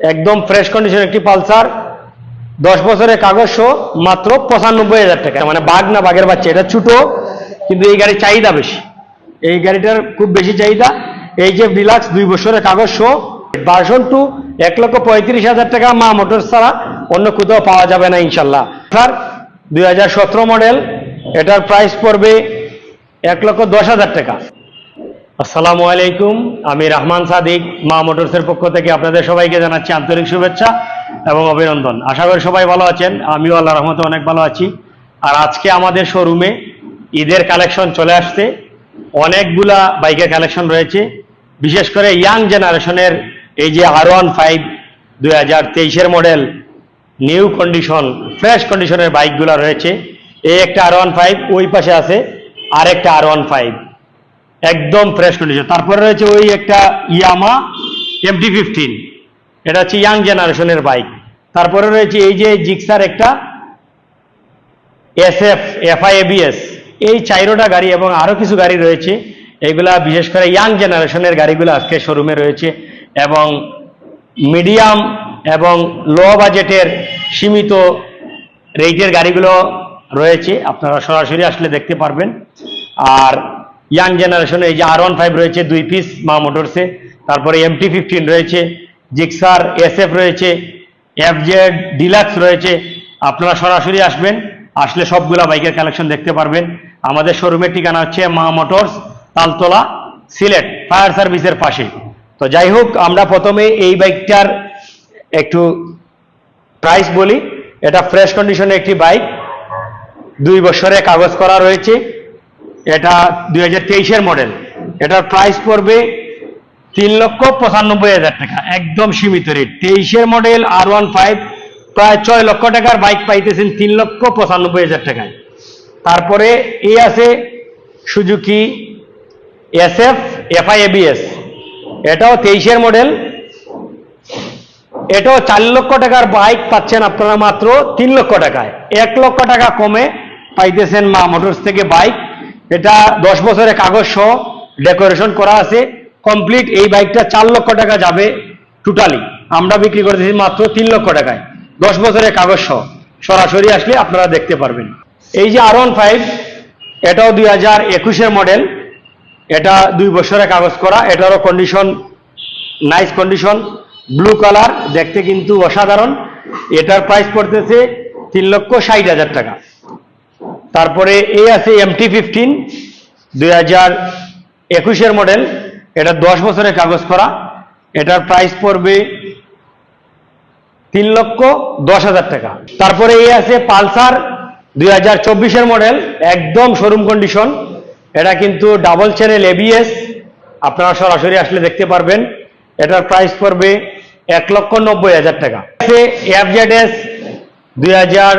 একদম fresh condition একটি Pulsar. দশ বছরের কাগজ শো মাত্র পঁচানব্বই হাজার টাকা। মানে বাঘ না বাঘের বাচ্চা, এটা ছোট, কিন্তু এই গাড়ির চাহিদা বেশি। এই গাড়িটার খুব বেশি চাহিদা। এই যে ডিলাক্স দুই বছরের কাগজ শো ভার্সন টু এক লক্ষ পঁয়ত্রিশ হাজার টাকা মা মোটর ছাড়া অন্য কোথাও পাওয়া যাবে না ইনশাল্লাহ। স্যার, দুই হাজার সতেরো মডেল, এটার প্রাইস পড়বে এক লক্ষ দশ হাজার টাকা। আসসালামু আলাইকুম, আমি রহমান সাদিক, মা মোটরসের পক্ষ থেকে আপনাদের সবাইকে জানাচ্ছি আন্তরিক শুভেচ্ছা এবং অভিনন্দন। আশা করি সবাই ভালো আছেন, আমিও আল্লাহ রহমতে অনেক ভালো আছি। আর আজকে আমাদের শোরুমে ঈদের কালেকশন চলে আসছে, অনেকগুলা বাইকের কালেকশন রয়েছে, বিশেষ করে ইয়াং জেনারেশনের এই যে আর ওয়ান ফাইভ দুই হাজার তেইশের মডেল নিউ কন্ডিশন ফ্রেশ কন্ডিশনের বাইকগুলো রয়েছে। এই একটা আর ওয়ান ফাইভ ওই পাশে আছে আর একটা আর ওয়ান ফাইভ একদম ফ্রেশ কন্ডিশন তারপরে রয়েছে ওই একটা ইয়ামা এমটি ফিফটিন এটা হচ্ছে ইয়াং জেনারেশনের বাইক তারপরে রয়েছে এই যে জিক্সার একটা এস এফ এফআই এবিএস এই চাইরোটা গাড়ি এবং আরও কিছু গাড়ি রয়েছে। এগুলা বিশেষ করে ইয়াং জেনারেশনের গাড়িগুলো আজকে শোরুমে রয়েছে এবং মিডিয়াম এবং লো বাজেটের সীমিত রেটের গাড়িগুলো রয়েছে। আপনারা সরাসরি আসলে দেখতে পারবেন। আর ইয়াং জেনারেশনে এই যে আর ওয়ান ফাইভ রয়েছে, দুই পিস মা মোটরসে। তারপরে এমটি ফিফটিন রয়েছে, জিক্সার এসএফ রয়েছে এফজেড ডিলাক্স রয়েছে। আপনারা সরাসরি আসবেন, আসলে সবগুলা বাইকের কালেকশন দেখতে পারবেন। আমাদের শোরুমের ঠিকানা হচ্ছে মা মোটরস, তালতলা, সিলেট ফায়ার সার্ভিসের পাশে। তো যাই হোক, আমরা প্রথমে এই বাইকটার একটু প্রাইস বলি। এটা ফ্রেশ কন্ডিশনে একটি বাইক। দুই বছরে কাগজ করা রয়েছে। এটা দুই হাজার তেইশের মডেল এটার প্রাইস পড়বে তিন লক্ষ পঁচানব্বই হাজার টাকা, একদম সীমিত রেট তেইশের মডেল আর ওয়ান ফাইভ প্রায় ছয় লক্ষ টাকার বাইক পাইতেছেন তিন লক্ষ পঁচানব্বই হাজার টাকায়। তারপরে এই আছে Suzuki S F FI ABS এটাও তেইশের মডেল এটাও চার লক্ষ টাকার বাইক পাচ্ছেন আপনারা মাত্র তিন লক্ষ টাকায়। এক লক্ষ টাকা কমে পাইতেছেন মা মোটরস থেকে বাইক এটা দশ বছরের কাগজ সহ ডেকোরেশন করা আছে। কমপ্লিট এই বাইকটা চার লক্ষ টাকা যাবে টোটালি। আমরা বিক্রি করতেছি মাত্র তিন লক্ষ টাকায়। দশ বছরের কাগজ সহ। সরাসরি আসলে আপনারা দেখতে পারবেন। এই যে আর ওয়ান ফাইভ এটাও দুই হাজার একুশের মডেল এটা দুই বছরের কাগজ করা। এটারও condition nice condition blue colour দেখতে কিন্তু অসাধারণ। এটার প্রাইস পড়তেছে তিন লক্ষ ষাট হাজার টাকা। তারপরে এই আছে এমটি ফিফটিন দুই হাজার একুশের মডেল এটা দশ বছরের কাগজ করা। এটার প্রাইস পড়বে তিন লক্ষ দশ হাজার টাকা। তারপরে এই আছে পালসার দুই হাজার চব্বিশের মডেল একদম শোরুম কন্ডিশন এটা কিন্তু ডাবল চ্যানেল এবিএস আপনারা সরাসরি আসলে দেখতে পারবেন। এটার প্রাইস পড়বে এক লক্ষ নব্বই হাজার টাকা। এফজেড এস দুই হাজার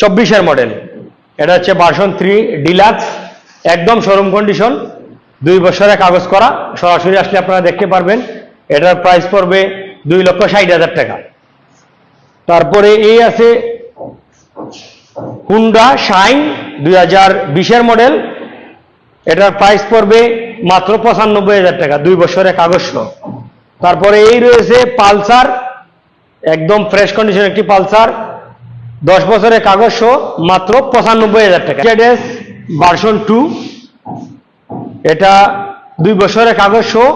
চব্বিশের মডেল এটা হচ্ছে ভার্সন থ্রি ডিলাক্স একদম শোরুম কন্ডিশন দুই বছরে কাগজ করা, সরাসরি আসলে আপনারা দেখতে পারবেন, এটার প্রাইস পড়বে দুই লক্ষ ষাট হাজার টাকা। তারপরে এই আছে হুন্ডা শাইন দুই হাজার বিশের মডেল এটার প্রাইস পড়বে মাত্র পঁচানব্বই হাজার টাকা, দুই বছরের কাগজ তারপরে এই রয়েছে পালসার, একদম ফ্রেশ কন্ডিশন একটি পালসার দশ বছরের কাগজ সহ মাত্র পঁচানব্বই হাজার টাকা। জেডএস ভার্সন টু এটা দুই বছরের কাগজ সহ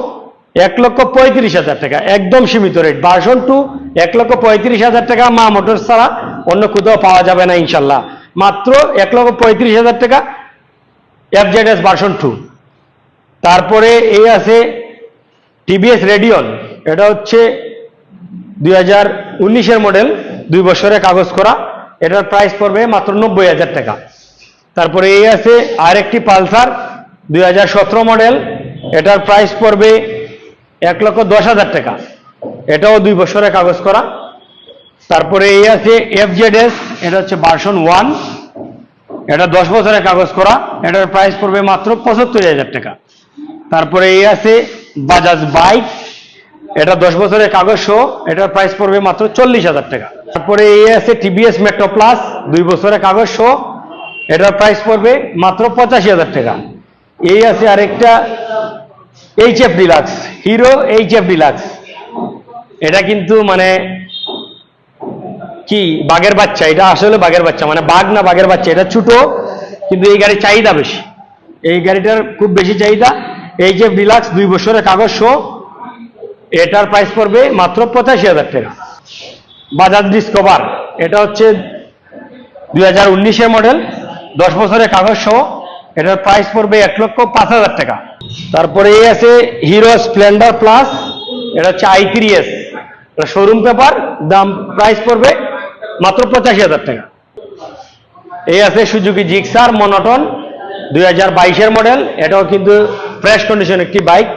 এক লক্ষ পঁয়ত্রিশ হাজার টাকা, একদম সীমিত রেট ভার্সন টু এক লক্ষ পঁয়ত্রিশ হাজার টাকা, মা মোটর ছাড়া অন্য কোথাও পাওয়া যাবে না ইনশাল্লাহ। মাত্র এক লক্ষ পঁয়ত্রিশ হাজার টাকা F Z S version two তারপরে এই আছে টিভিএস রেডিয়ন এটা হচ্ছে দুই হাজার উনিশের মডেল দুই বছরের কাগজ করা। এটার প্রাইস পড়বে মাত্র নব্বই হাজার টাকা। তারপরে এই আছে আরেকটি পালসার, দুই হাজার সতেরো মডেল এটার প্রাইস পড়বে এক লক্ষ দশ হাজার টাকা। এটাও দুই বছরের কাগজ করা। তারপরে এই আছে এফজেডএস এটা হচ্ছে ভার্সন ওয়ান এটা দশ বছরের কাগজ করা। এটার প্রাইস পড়বে মাত্র পঁচাত্তর হাজার টাকা। তারপরে এই আছে বাজাজ বাইক এটা দশ বছরের কাগজ শো এটার প্রাইস পড়বে মাত্র চল্লিশ হাজার টাকা। তারপরে এই আছে টিভিএস মেট্রো প্লাস দুই বছরের কাগজ শো এটার প্রাইস পড়বে মাত্র পঁচাশি হাজার টাকা। এই আছে আরেকটা H F deluxe Hero H F deluxe এটা কিন্তু মানে কি, বাঘের বাচ্চা, এটা আসলে বাঘের বাচ্চা মানে বাঘ না বাঘের বাচ্চা, এটা ছোট, কিন্তু এই গাড়ির চাহিদা বেশি। এই গাড়িটার খুব বেশি চাহিদা। এইচ এফ ডিলাক্স দুই বছরের কাগজ শো এটার প্রাইস পড়বে মাত্র পঁচাশি হাজার টাকা। বাজাজ ডিসকভার এটা হচ্ছে দুই হাজার উনিশের মডেল দশ বছরের কাগজ সহ। এটার প্রাইস পড়বে এক লক্ষ পাঁচ হাজার টাকা। তারপরে এই আছে হিরো স্প্লেন্ডার প্লাস এটা হচ্ছে I three S showroom paper দাম প্রাইস পড়বে মাত্র পঁচাশি হাজার টাকা। এই আছে সুজুকি জিক্সার মনোটন দুই হাজার বাইশের মডেল এটাও কিন্তু ফ্রেশ কন্ডিশন একটি বাইক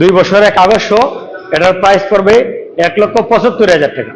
দুই বছরের কাগজ সহ। এটার প্রাইস পড়বে এক লক্ষ পঁচাত্তর হাজার টাকা।